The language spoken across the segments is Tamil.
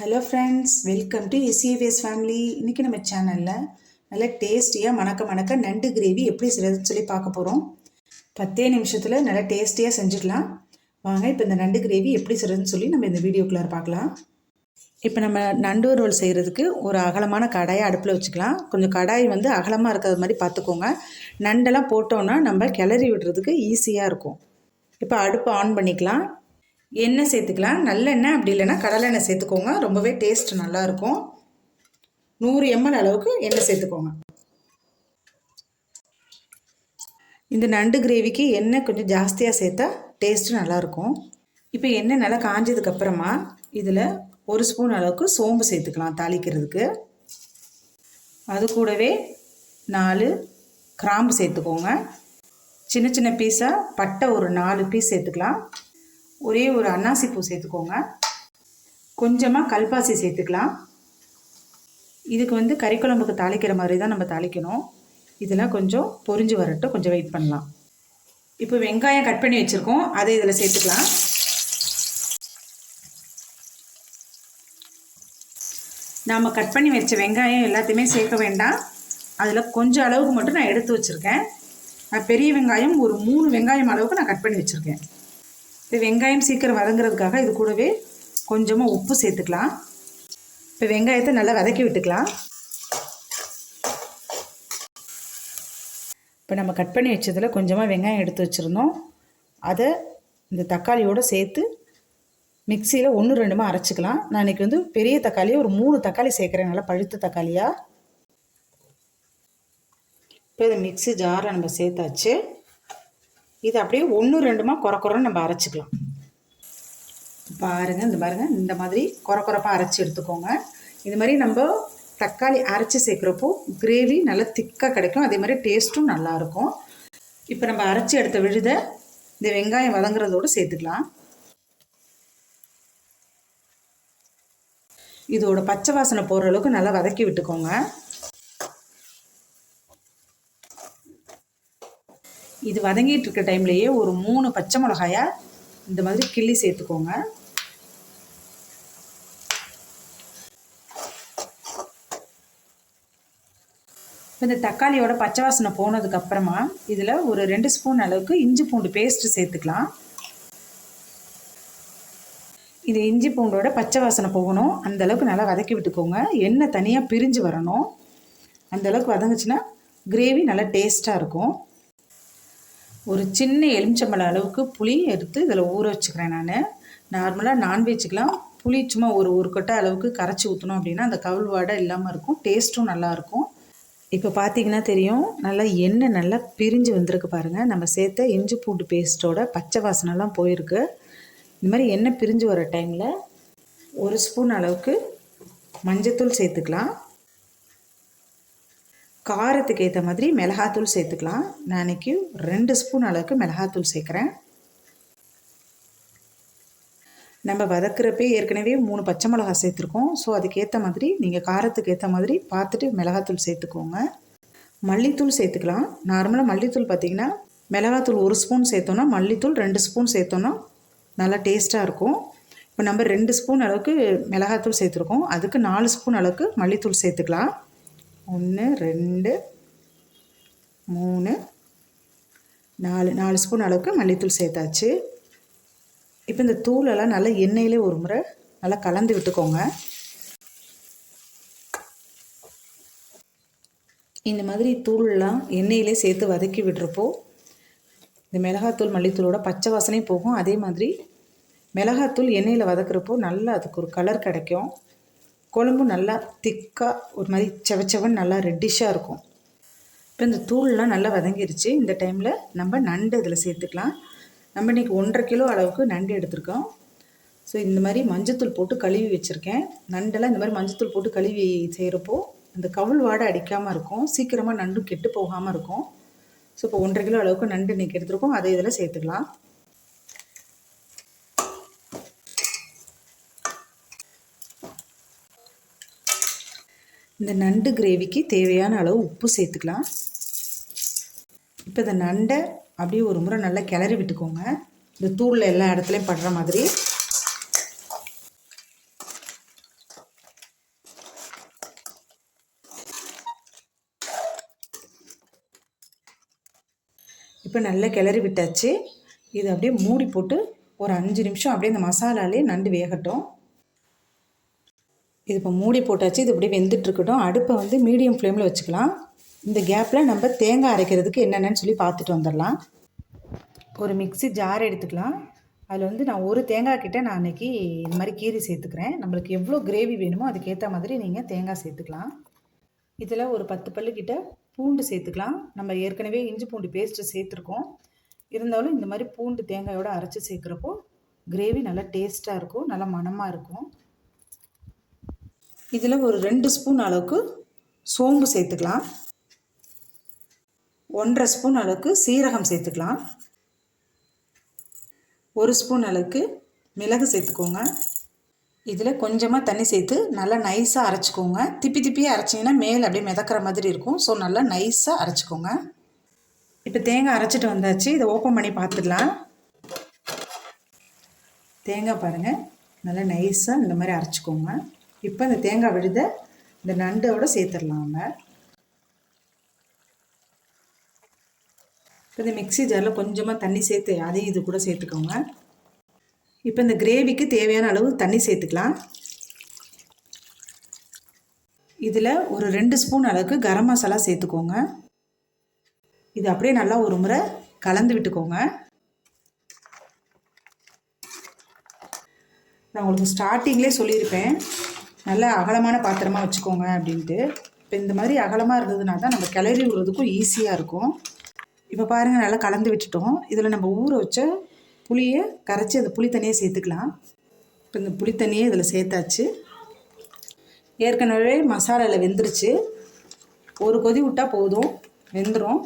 Hello friends welcome to S E V S family இன்றைக்கி நம்ம சேனலில் நல்ல டேஸ்டியாக மணக்க மணக்க நண்டு கிரேவி எப்படி செய்யறதுன்னு சொல்லி பார்க்க போகிறோம் பத்தே நிமிஷத்தில் நல்லா டேஸ்டியாக செஞ்சுக்கலாம் வாங்க இப்போ இந்த நண்டு கிரேவி எப்படி செய்யறதுன்னு சொல்லி நம்ம இந்த வீடியோக்குள்ளார பார்க்கலாம். இப்போ நம்ம நண்டு ரோல் செய்கிறதுக்கு ஒரு அகலமான கடாயை அடுப்பில் வச்சுக்கலாம். கொஞ்சம் கடாய் வந்து அகலமாக இருக்கிறது மாதிரி பார்த்துக்கோங்க. நண்டெல்லாம் போட்டோன்னா நம்ம கிளறி விடுறதுக்கு ஈஸியாக இருக்கும். இப்போ அடுப்பு ஆன் பண்ணிக்கலாம். எண்ணெய் சேர்த்துக்கலாம். நல்லெண்ணெய் அப்படி இல்லைன்னா கடலெண்ணெய் சேர்த்துக்கோங்க. ரொம்பவே டேஸ்ட் நல்லாயிருக்கும். நூறு எம்எல் அளவுக்கு எண்ணெய் சேர்த்துக்கோங்க. இந்த நண்டு கிரேவிக்கு எண்ணெய் கொஞ்சம் ஜாஸ்தியாக சேர்த்தா டேஸ்ட்டு நல்லாயிருக்கும். இப்போ எண்ணெய் நல்லா காஞ்சதுக்கப்புறமா இதில் ஒரு ஸ்பூன் அளவுக்கு சோம்பு சேர்த்துக்கலாம் தாளிக்கிறதுக்கு. அது கூடவே நாலு கிராம்பு சேர்த்துக்கோங்க. சின்ன சின்ன பீஸாக பட்டை ஒரு நாலு பீஸ் சேர்த்துக்கலாம். ஒரே ஒரு அன்னாசி பூ சேர்த்துக்கோங்க. கொஞ்சமாக கல்பாசி சேர்த்துக்கலாம். இதுக்கு வந்து கறிக்குழம்புக்கு தாளிக்கிற மாதிரி தான் நம்ம தாளிக்கணும். இதெல்லாம் கொஞ்சம் பொரிஞ்சு வரட்டும். கொஞ்சம் வெயிட் பண்ணலாம். இப்போ வெங்காயம் கட் பண்ணி வச்சுருக்கோம். அதை இதில் சேர்த்துக்கலாம். நாம் கட் பண்ணி வச்ச வெங்காயம் எல்லாத்தையுமே சேர்க்க வேண்டாம். அதில் கொஞ்சம் அளவுக்கு மட்டும் நான் எடுத்து வச்சுருக்கேன். பெரிய வெங்காயம் ஒரு மூணு வெங்காயம் அளவுக்கு நான் கட் பண்ணி வச்சுருக்கேன். இப்போ வெங்காயம் சீக்கிரம் வதங்குறதுக்காக இது கூடவே கொஞ்சமாக உப்பு சேர்த்துக்கலாம். இப்போ வெங்காயத்தை நல்லா வதக்கி விட்டுக்கலாம். இப்போ நம்ம கட் பண்ணி வச்சதில் கொஞ்சமாக வெங்காயம் எடுத்து வச்சுருந்தோம். அதை இந்த தக்காளியோடு சேர்த்து மிக்சியில் ஒன்று ரெண்டுமா அரைச்சிக்கலாம். நான் இன்றைக்கி வந்து பெரிய தக்காளியை ஒரு மூணு தக்காளி சேர்க்குறேன். நல்லா பழுத்த தக்காளியாக இப்போ இதை மிக்சி ஜாரில் நம்ம சேர்த்தாச்சு. இது அப்படியே ஒன்று ரெண்டுமா குறக்குறன்னு நம்ம அரைச்சிக்கலாம். பாருங்கள் இந்த பாருங்கள் இந்த மாதிரி குறக்குறப்பாக அரைச்சி எடுத்துக்கோங்க. இது மாதிரி நம்ம தக்காளி அரைச்சி சேர்க்குறப்போ கிரேவி நல்லா திக்காக கிடைக்கும். அதே மாதிரி டேஸ்ட்டும் நல்லாயிருக்கும் இப்போ நம்ம அரைச்சி எடுத்த விழுத இந்த வெங்காயம் வதங்குறதோடு சேர்த்துக்கலாம். இதோட பச்சை வாசனை போகிற அளவுக்கு நல்லா வதக்கி விட்டுக்கோங்க. இது வதங்கிட்டு இருக்க டைம்லேயே ஒரு மூணு பச்சை மிளகாயை இந்த மாதிரி கிள்ளி சேர்த்துக்கோங்க. இந்த தக்காளியோட பச்சை வாசனை போனதுக்கப்புறமா இதில் ஒரு ரெண்டு ஸ்பூன் அளவுக்கு இஞ்சி பூண்டு பேஸ்ட்டு சேர்த்துக்கலாம். இது இஞ்சி பூண்டோட பச்சை வாசனை போகணும். அந்தளவுக்கு நல்லா வதக்கி விட்டுக்கோங்க. எண்ணெய் தனியாக பிரிஞ்சு வரணும். அந்தளவுக்கு வதங்குச்சுன்னா கிரேவி நல்லா டேஸ்ட்டாக இருக்கும். ஒரு சின்ன எலுமிச்சம்பழம் அளவுக்கு புளி எடுத்து இதில் ஊற வச்சுக்கிறேன் நான். நார்மலாக நான்வெஜ்ஜுக்கெலாம் புளி சும்மா ஒரு ஒரு கொட்டை அளவுக்கு கரைச்சி ஊற்றணும் அப்படின்னா அந்த கவுள் வாடை இல்லாமல் இருக்கும். டேஸ்ட்டும் நல்லாயிருக்கும் இப்போ பார்த்தீங்கன்னா தெரியும் நல்லா எண்ணெய் நல்லா பிரிஞ்சு வந்திருக்கு பாருங்கள் நம்ம சேர்த்த இஞ்சி பூண்டு பேஸ்ட்டோட பச்சை வாசனைலாம் போயிருக்கு. இந்த மாதிரி எண்ணெய் பிரிஞ்சு வர டைமில் ஒரு ஸ்பூன் அளவுக்கு மஞ்சத்தூள் சேர்த்துக்கலாம். காரத்துக்கு ஏற்ற மாதிரி மிளகாத்தூள் சேர்த்துக்கலாம். நான் இன்றைக்கி ரெண்டு ஸ்பூன் அளவுக்கு மிளகாத்தூள் சேர்க்குறேன். நம்ம வதக்குறப்பே ஏற்கனவே மூணு பச்சை மிளகா சேர்த்துருக்கோம். ஸோ அதுக்கேற்ற மாதிரி நீங்கள் காரத்துக்கு ஏற்ற மாதிரி பார்த்துட்டு மிளகாத்தூள் சேர்த்துக்கோங்க. மல்லித்தூள் சேர்த்துக்கலாம். நார்மலாக மல்லித்தூள் பார்த்திங்கன்னா மிளகாத்தூள் ஒரு ஸ்பூன் சேர்த்தோன்னா மல்லித்தூள் ரெண்டு ஸ்பூன் சேர்த்தோன்னா நல்லா டேஸ்ட்டாக இருக்கும். இப்போ நம்ம ரெண்டு ஸ்பூன் அளவுக்கு மிளகாத்தூள் சேர்த்துருக்கோம். அதுக்கு நாலு ஸ்பூன் அளவுக்கு மல்லித்தூள் சேர்த்துக்கலாம். ஒன்று ரெண்டு மூணு நாலு. நாலு ஸ்பூன் அளவுக்கு மல்லித்தூள் சேர்த்தாச்சு. இப்போ இந்த தூளெல்லாம் நல்லா எண்ணெயிலே ஒரு முறை நல்லா கலந்து விட்டுக்கோங்க. இந்த மாதிரி தூள்லாம் எண்ணெயிலே சேர்த்து வதக்கி விடுறப்போ இந்த மிளகாத்தூள் மல்லித்தூளோட பச்சை வாசனையும் போகும். அதே மாதிரி மிளகாத்தூள் எண்ணெயில் வதக்குறப்போ நல்லா அதுக்கு ஒரு கலர் கிடைக்கும். குழம்பு நல்லா திக்காக ஒரு மாதிரி செவச்சவன் நல்லா ரெட்டிஷாக இருக்கும். இப்போ இந்த தூள்லாம் நல்லா வதங்கிருச்சு. இந்த டைமில் நம்ம நண்டு இதில் சேர்த்துக்கலாம். நம்ம இன்றைக்கி ஒன்றரை கிலோ அளவுக்கு நண்டு எடுத்திருக்கோம். ஸோ இந்த மாதிரி மஞ்சத்தூள் போட்டு கழுவி வச்சுருக்கேன். நண்டெல்லாம் இந்த மாதிரி மஞ்சத்தூள் போட்டு கழுவி செய்கிறப்போ அந்த கவுள் வாடை அடிக்காமல் இருக்கும். சீக்கிரமாக நண்டும் கெட்டு போகாமல் இருக்கும். ஸோ இப்போ ஒன்றரை கிலோ அளவுக்கு நண்டு இன்றைக்கி எடுத்துருக்கோம். அதை இதில் சேர்த்துக்கலாம். இந்த நண்டு கிரேவிக்கு தேவையான அளவு உப்பு சேர்த்துக்கலாம். இப்போ இந்த நண்டை அப்படியே ஒரு முறை நல்லா கிளறி விட்டுக்கோங்க. இந்த தூளில் எல்லா இடத்துலையும் படுற மாதிரி. இப்போ நல்லா கிளறி விட்டாச்சு. இது அப்படியே மூடி போட்டு ஒரு அஞ்சு நிமிஷம் அப்படியே இந்த மசாலாலே நண்டு வேகட்டும். இது இப்போ மூடி போட்டாச்சு இது அப்படியே வெந்துட்டுருக்கட்டும். அடுப்பை வந்து மீடியம் ஃப்ளேமில் வச்சுக்கலாம். இந்த கேப்பில் நம்ம தேங்காய் அரைக்கிறதுக்கு என்னென்னு சொல்லி பார்த்துட்டு வந்துடலாம். ஒரு மிக்ஸி ஜார் எடுத்துக்கலாம். அதில் வந்து நான் ஒரு தேங்காய் கிட்டே நான் அன்றைக்கி இந்த மாதிரி கீரி சேர்த்துக்கிறேன். நம்மளுக்கு எவ்வளோ கிரேவி வேணுமோ அதுக்கேற்ற மாதிரி நீங்கள் தேங்காய் சேர்த்துக்கலாம். இதில் ஒரு பத்து பல்லுக்கிட்ட பூண்டு சேர்த்துக்கலாம். நம்ம ஏற்கனவே இஞ்சி பூண்டு பேஸ்ட்டு சேர்த்துருக்கோம். இருந்தாலும் இந்த மாதிரி பூண்டு தேங்காயோடு அரைச்சி சேர்க்குறப்போ கிரேவி நல்லா டேஸ்ட்டாக இருக்கும் நல்லா மணமாக இருக்கும். இதில் ஒரு ரெண்டு ஸ்பூன் அளவுக்கு சோம்பு சேர்த்துக்கலாம். ஒன்றரை ஸ்பூன் அளவுக்கு சீரகம் சேர்த்துக்கலாம். ஒரு ஸ்பூன் அளவுக்கு மிளகு சேர்த்துக்கோங்க. இதில் கொஞ்சமாக தண்ணி சேர்த்து நல்லா நைஸாக அரைச்சிக்கோங்க. திப்பி திப்பியே அரைச்சிங்கன்னா மேலே அப்படியே மிதக்கிற மாதிரி இருக்கும். ஸோ நல்லா நைஸாக அரைச்சிக்கோங்க. இப்போ தேங்காய் அரைச்சிட்டு வந்தாச்சு. இதை ஓப்பன் பண்ணி பார்த்துக்கலாம் தேங்காய் பாருங்கள் நல்லா நைஸாக இந்த மாதிரி அரைச்சிக்கோங்க. இப்போ இந்த தேங்காய் விழுத இந்த நண்டோட சேர்த்துடலாம் நம்ம. இப்போ இந்த மிக்சி ஜாரில் கொஞ்சமாக தண்ணி சேர்த்து அதையும் இது கூட சேர்த்துக்கோங்க. இப்போ இந்த கிரேவிக்கு தேவையான அளவு தண்ணி சேர்த்துக்கலாம். இதில் ஒரு ரெண்டு ஸ்பூன் அளவுக்கு கரம் மசாலா சேர்த்துக்கோங்க. இது அப்படியே நல்லா ஒரு முறை கலந்து விட்டுக்கோங்க. நான் உங்களுக்கு ஸ்டார்டிங்லேயே சொல்லியிருப்பேன். நல்லா அகலமான பாத்திரமாக வச்சுக்கோங்க அப்படின்ட்டு. இப்போ இந்த மாதிரி அகலமாக இருந்ததுனா தான் நம்ம கிளறி விடுறதுக்கும் ஈஸியாக இருக்கும். இப்போ பாருங்கள் நல்லா கலந்து விட்டுட்டோம். இதில் நம்ம ஊற வச்ச புளியை கரைச்சி அந்த புளி தண்ணியை சேர்த்துக்கலாம். இப்போ இந்த புளி தண்ணியை இதில் சேர்த்தாச்சு. ஏற்கனவே மசாலாவில் வெந்துருச்சு. ஒரு கொதி விட்டால் போதும். வெந்துடும்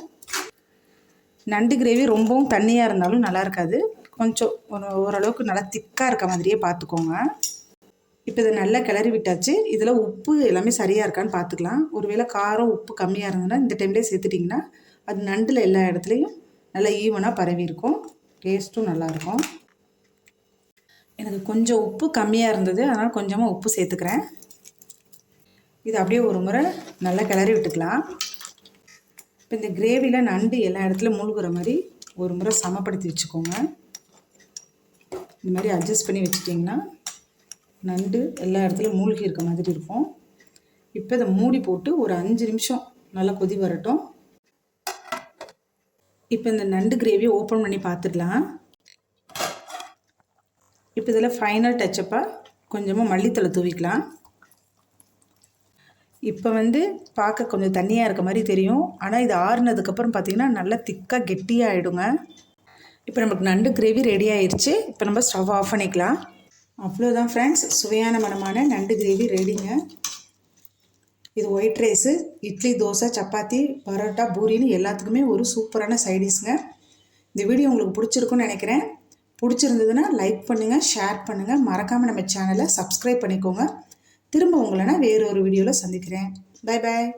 நண்டு கிரேவி ரொம்பவும் தண்ணியாக இருந்தாலும் நல்லா இருக்காது. கொஞ்சம் ஒரு ஓரளவுக்கு நல்லா திக்காக இருக்க மாதிரியே பார்த்துக்கோங்க இப்போ இதை நல்லா கிளறி விட்டாச்சு. இதில் உப்பு எல்லாமே சரியாக இருக்கான்னு பார்த்துக்கலாம் ஒருவேளை காரம் உப்பு கம்மியாக இருந்ததுன்னா இந்த டைம்லேயே சேர்த்துட்டிங்கன்னா அது நண்டில் எல்லா இடத்துலையும் நல்லா ஈவனாக பரவி இருக்கும். டேஸ்ட்டும் நல்லாயிருக்கும் எனக்கு கொஞ்சம் உப்பு கம்மியாக இருந்தது. அதனால் கொஞ்சமாக உப்பு சேர்த்துக்கிறேன். இது அப்படியே ஒரு முறை நல்லா கிளறி விட்டுக்கலாம். இப்போ இந்த கிரேவியில் நண்டு எல்லா இடத்துலையும் மூழ்கிற மாதிரி ஒரு முறை சமப்படுத்தி வச்சுக்கோங்க. இந்த மாதிரி அட்ஜஸ்ட் பண்ணி வச்சுட்டிங்கன்னா நண்டு எல்லா இடத்துலையும் மூழ்கி இருக்க மாதிரி இருக்கும். இப்போ இதை மூடி போட்டு ஒரு அஞ்சு நிமிஷம் நல்லா கொதி வரட்டும். இப்போ இந்த நண்டு கிரேவியை ஓப்பன் பண்ணி பார்த்துடலாம் இப்போ இதில் ஃபைனல் டச்சப்பாக கொஞ்சமாக மல்லித்தலை தூவிக்கலாம். இப்போ வந்து பார்க்க கொஞ்சம் தண்ணியாக இருக்க மாதிரி தெரியும். ஆனால் இது ஆறுனதுக்கப்புறம் பார்த்திங்கன்னா நல்லா திக்காக கெட்டியாக ஆகிடுங்க இப்போ நமக்கு நண்டு கிரேவி ரெடி ஆயிடுச்சு இப்போ நம்ம ஸ்டவ் ஆஃப் பண்ணிக்கலாம். அவ்வளோதான் ஃப்ரெண்ட்ஸ் சுவையான மனமான நண்டு கிரேவி ரெடிங்க இது ஒயிட் ரைஸு இட்லி தோசை சப்பாத்தி பரோட்டா பூரின்னு எல்லாத்துக்குமே ஒரு சூப்பரான சைடிஷ்ங்க இந்த வீடியோ உங்களுக்கு பிடிச்சிருக்குன்னு நினைக்கிறேன். பிடிச்சிருந்ததுன்னா லைக் பண்ணுங்கள் ஷேர் பண்ணுங்கள் மறக்காமல் நம்ம சேனலை சப்ஸ்கிரைப் பண்ணிக்கோங்க. திரும்ப உங்களை நான் வேறு ஒரு வீடியோவில் சந்திக்கிறேன். பாய் பாய்